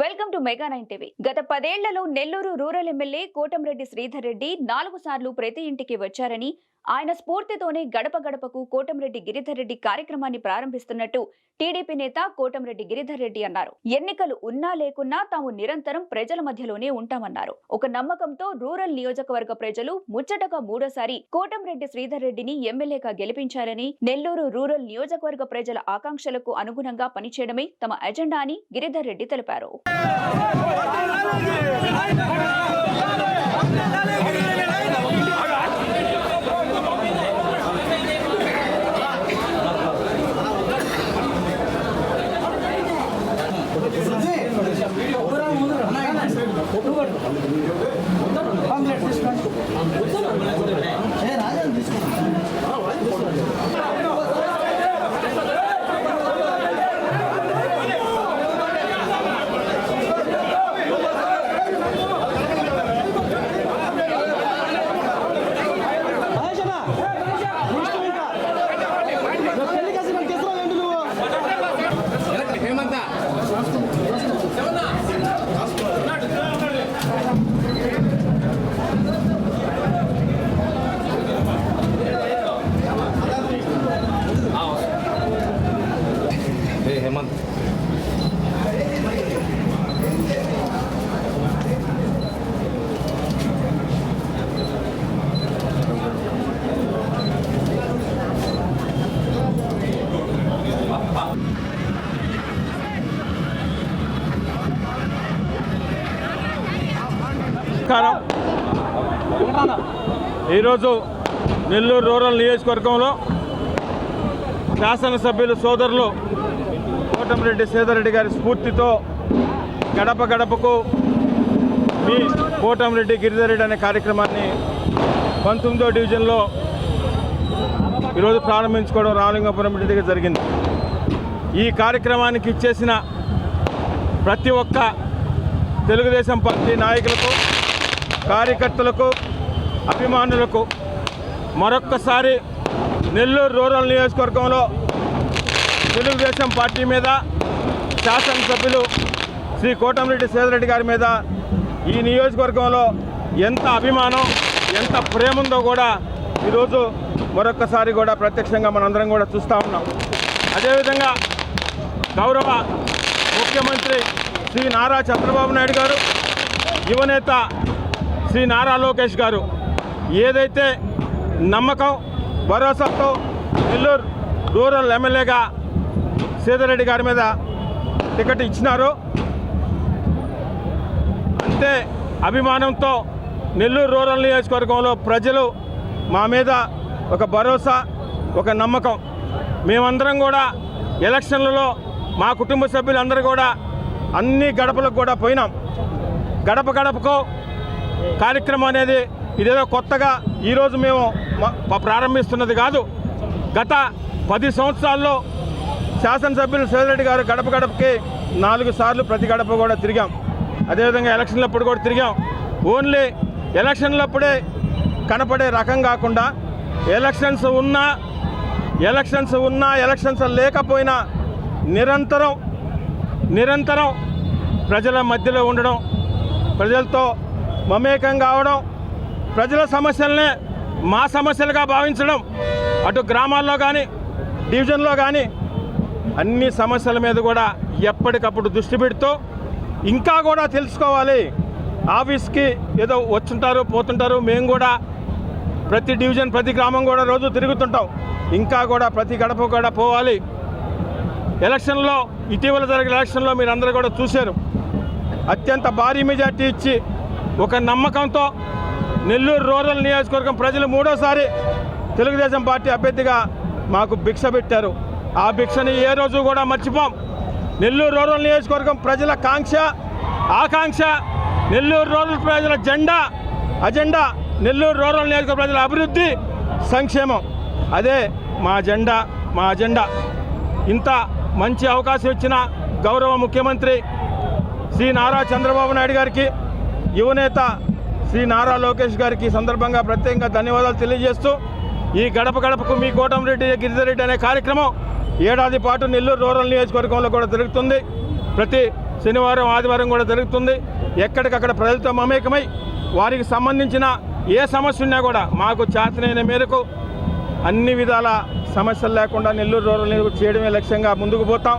Welcome to mega nine TV. గత పదేళ్ళలో Nellore rural MLA Kotamreddy Sridhar Reddy నాలుగు సార్లు ప్రతి ఇంటికి వచ్చారని ఆయన స్ఫూర్తితోనే గడప గడపకు కోటంరెడ్డి గిరిధర్ రెడ్డి కార్యక్రమాన్ని ప్రారంభిస్తున్నట్టు టీడీపీ నేత కోటంరెడ్డి గిరిధర్ రెడ్డి అన్నారు. ఎన్నికలు ఉన్నా లేకున్నా తాము నిరంతరం ప్రజల మధ్యలోనే ఉంటామన్నారు. ఒక నమ్మకంతో రూరల్ నియోజకవర్గ ప్రజలు ముచ్చటగా మూడోసారి కోటంరెడ్డి శ్రీధర్ రెడ్డిని ఎమ్మెల్యేగా గెలిపించారని నెల్లూరు రూరల్ నియోజకవర్గ ప్రజల ఆకాంక్షలకు అనుగుణంగా పనిచేయడమే తమ ఎజెండా అని గిరిధర్ రెడ్డి తెలిపారు. What's up, man? నమస్కారం. ఈరోజు నెల్లూరు రూరల్ నియోజకవర్గంలో శాసనసభ్యులు సోదరులు కోటమిరెడ్డి సీతారెడ్డి గారి స్ఫూర్తితో గడప గడపకు మీ కోటమిరెడ్డి గిరిధరెడ్డి అనే కార్యక్రమాన్ని పంతొమ్మిదో డివిజన్లో ఈరోజు ప్రారంభించుకోవడం రామలింగపురం రెడ్డి దగ్గర జరిగింది. ఈ కార్యక్రమానికి ఇచ్చేసిన ప్రతి ఒక్క తెలుగుదేశం పార్టీ నాయకులకు కార్యకర్తలకు అభిమానులకు మరొక్కసారి నెల్లూరు రూరల్ నియోజకవర్గంలో తెలుగుదేశం పార్టీ మీద శాసనసభ్యులు శ్రీ కోటమిరెడ్డి సేదరెడ్డి గారి మీద ఈ నియోజకవర్గంలో ఎంత అభిమానం ఎంత ప్రేమ ఉందో కూడా ఈరోజు మరొక్కసారి కూడా ప్రత్యక్షంగా మనందరం కూడా చూస్తూ ఉన్నాం. అదేవిధంగా గౌరవ ముఖ్యమంత్రి శ్రీ నారా చంద్రబాబు నాయుడు గారు యువనేత శ్రీ నారా లోకేష్ గారు. ఏదైతే నమ్మకం భరోసాతో నెల్లూరు రూరల్ ఎమ్మెల్యేగా సీతారెడ్డి గారి మీద టికెట్ ఇచ్చినారు. అంతే అభిమానంతో నెల్లూరు రూరల్ నియోజకవర్గంలో ప్రజలు మా మీద ఒక భరోసా ఒక నమ్మకం. మేమందరం కూడా ఎలక్షన్లలో మా కుటుంబ సభ్యులందరూ కూడా అన్ని గడపలకు కూడా పోయినాం. గడప గడపకు కార్యక్రమం అనేది ఇదేదో కొత్తగా ఈరోజు మేము ప్రారంభిస్తున్నది కాదు. గత పది సంవత్సరాల్లో శాసనసభ్యులు సేదరెడ్డి గారు గడప గడపకి నాలుగు సార్లు ప్రతి గడప కూడా తిరిగాం. అదేవిధంగా ఎలక్షన్లప్పుడు కూడా తిరిగాం. ఓన్లీ ఎలక్షన్లప్పుడే కనపడే రకం కాకుండా ఎలక్షన్స్ ఉన్నా ఎలక్షన్స్ ఉన్నా ఎలక్షన్స్ లేకపోయినా నిరంతరం నిరంతరం ప్రజల మధ్యలో ఉండడం ప్రజలతో మమేకం కావడం ప్రజల సమస్యలనే మా సమస్యలుగా భావించడం అటు గ్రామాల్లో కానీ డివిజన్లో కానీ అన్ని సమస్యల మీద కూడా ఎప్పటికప్పుడు దృష్టి పెడుతూ ఇంకా కూడా తెలుసుకోవాలి. ఆఫీస్కి ఏదో వచ్చుంటారు పోతుంటారు మేము కూడా ప్రతి డివిజన్ ప్రతి గ్రామం కూడా రోజు తిరుగుతుంటాం. ఇంకా కూడా ప్రతి గడప కూడా పోవాలి. ఎలక్షన్లో ఇటీవల జరిగిన ఎలక్షన్లో మీరు అందరూ కూడా చూశారు. అత్యంత భారీ మెజార్టీ ఇచ్చి ఒక నమ్మకంతో నెల్లూరు రూరల్ నియోజకవర్గం ప్రజలు మూడోసారి తెలుగుదేశం పార్టీ అభ్యర్థిగా మాకు భిక్ష పెట్టారు. ఆ భిక్షని ఏ రోజు కూడా మర్చిపోం. నెల్లూరు రూరల్ నియోజకవర్గం ప్రజల కాంక్ష ఆకాంక్ష నెల్లూరు రూరల్ ప్రజల జెండా అజెండా నెల్లూరు రూరల్ నియోజకవర్గ ప్రజల అభివృద్ధి సంక్షేమం. అదే మా జెండా మా అజెండా. ఇంత మంచి అవకాశం ఇచ్చిన గౌరవ ముఖ్యమంత్రి శ్రీ నారా చంద్రబాబు నాయుడు గారికి యువనేత శ్రీ నారా లోకేష్ గారికి సందర్భంగా ప్రత్యేకంగా ధన్యవాదాలు తెలియజేస్తూ ఈ గడప గడపకు మీ కోటంరెడ్డి గిరిజరెడ్డి అనే కార్యక్రమం ఏడాది పాటు నెల్లూరు రూరల్ నియోజకవర్గంలో కూడా జరుగుతుంది. ప్రతి శనివారం ఆదివారం కూడా జరుగుతుంది. ఎక్కడికక్కడ ప్రజలతో మమేకమై వారికి సంబంధించిన ఏ సమస్య ఉన్నా కూడా మాకు చేతనైన మేరకు అన్ని విధాల సమస్యలు లేకుండా నెల్లూరు రూరల్ నియోజకవర్గం చేయడమే లక్ష్యంగా ముందుకు పోతాం.